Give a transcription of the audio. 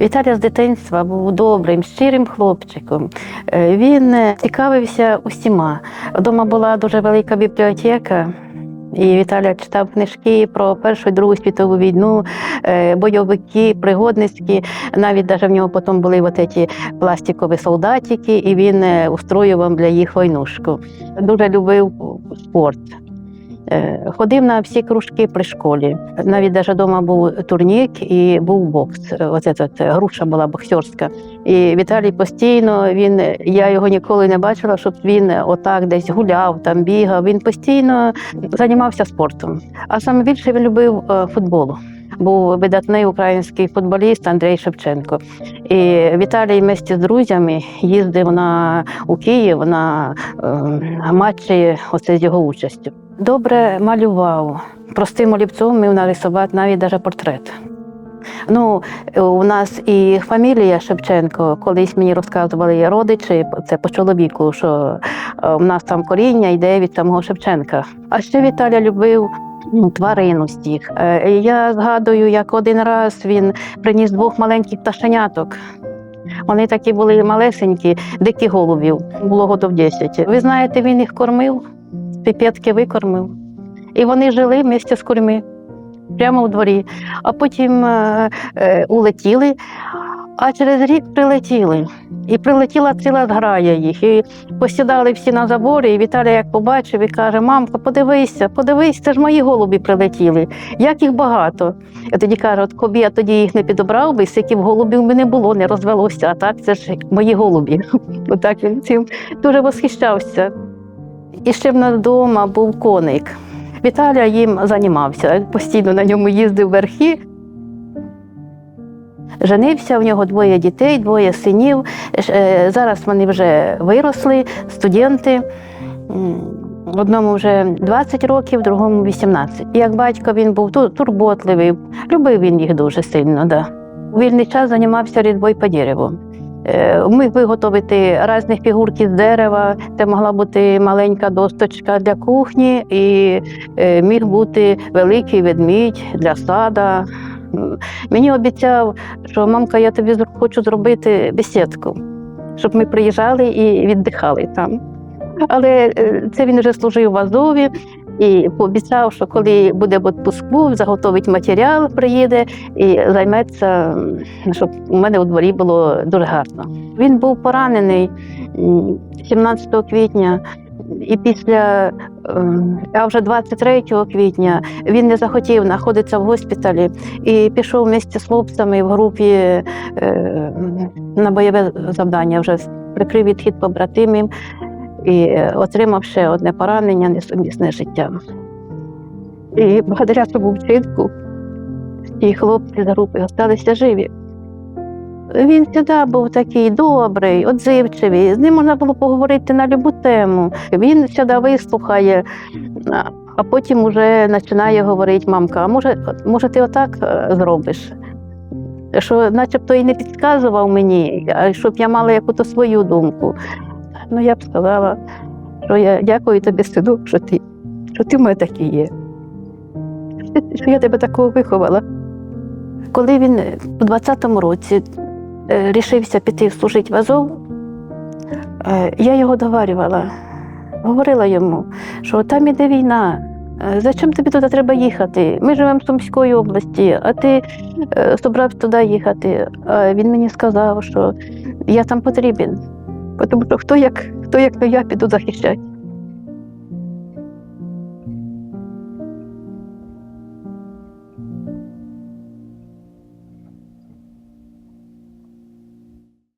Віталій з дитинства був добрим, щирим хлопчиком. Е, Він е, цікавився усіма. Вдома була дуже велика бібліотека. І Віталій читав книжки про Першу і Другу світову війну, е, бойовики, пригодницькі. Навіть даже в нього потім були от ці пластикові солдатики, і він устроював для їх войнушку. Дуже любив спорт. Е, Ходив на всі кружки при школі. Навіть даже вдома був турнік і був бокс. Оце тут груша була боксерська. І Віталій постійно він, я його ніколи не бачила, щоб він отак десь гуляв, там бігав. Він постійно займався спортом. А саме більше він любив е, футбол. Був видатний український футболіст Андрій Шевченко. І Віталій вместе з друзями їздив на у Київ на е, матчі оце з його участю. Добре малював. Простим олівцом міг нарисувати навіть даже портрет. Ну, у нас і фамілія Шевченко, колись мені розказували родичі, це по чоловіку, що е, в нас там коріння йде від самого Шевченка. А ще Віталя любив ну, тварин усіх. Е, Я згадую, як один раз він приніс двох маленьких пташеняток. Вони такі були малесенькі, дикі голубів, було годов 10. Ви знаєте, він їх кормив, піпетки викормив. І вони жили місце з курми прямо у дворі. А потім е, е, улетіли, а через рік прилетіли. І прилетіла ціла зграя їх. І посідали всі на заборі, і Віталій як побачив і каже: Мамка, подивися, подивись, це ж мої голубі прилетіли. Як їх багато. Я тоді каже, от коби я тоді їх не підобрав би, скільки голубів би не було, не розвелося. А так це ж мої голубі. Отак він цим дуже восхищався. І ще в нас вдома був коник. Віталя їм займався, постійно на ньому їздив верхи. Женився, в нього двоє дітей, двоє синів. Е, Зараз вони вже виросли, студенти. Одному вже 20 років, другому 18. І Як батько він був турботливий, любив він їх дуже сильно. Да. У вільний час займався різьбою по дереву. Е, Міг виготовити різні фігурки з дерева. Це могла бути маленька досточка для кухні, і е, міг бути великий ведмідь для сада. Мені обіцяв, що мамка, я тобі хочу зробити бесідку, щоб ми приїжджали і віддихали там. Але е, це він вже служив в Азові і пообіцяв, що коли буде в відпуску, заготовить матеріал, приїде і займеться, щоб у мене у дворі було дуже гарно. Він був поранений 17 квітня, і після, ем, а вже 23 квітня він не захотів знаходитися в госпіталі і пішов вместе з хлопцями в групі е, на бойове завдання, вже прикрив відхід побратимів і е, отримав ще одне поранення, несумісне з життям. І благодаря цьому вчинку ті хлопці з групи залишилися живі. Він завжди був такий добрий, отзивчивий. З ним можна було поговорити на будь-яку тему. Він завжди вислухає, а- потім вже починає говорити, мамка, а може, може ти отак е, зробиш? Що начебто і не підказував мені, щоб я мала якусь свою думку. Ну, я б сказала, що я дякую тобі, сину, що ти, що ти в мене такий є. Що я тебе такого виховала. Коли він у 20-му році е, рішився піти служити в Азов, е, я його догарювала, говорила йому, що там іде війна. е, Зачем тобі туди треба їхати? Ми живемо в Сумської області, а ти собрався туди їхати. А він мені сказав, що я там потрібен. Тому що хто як, хто як не я піду захищати.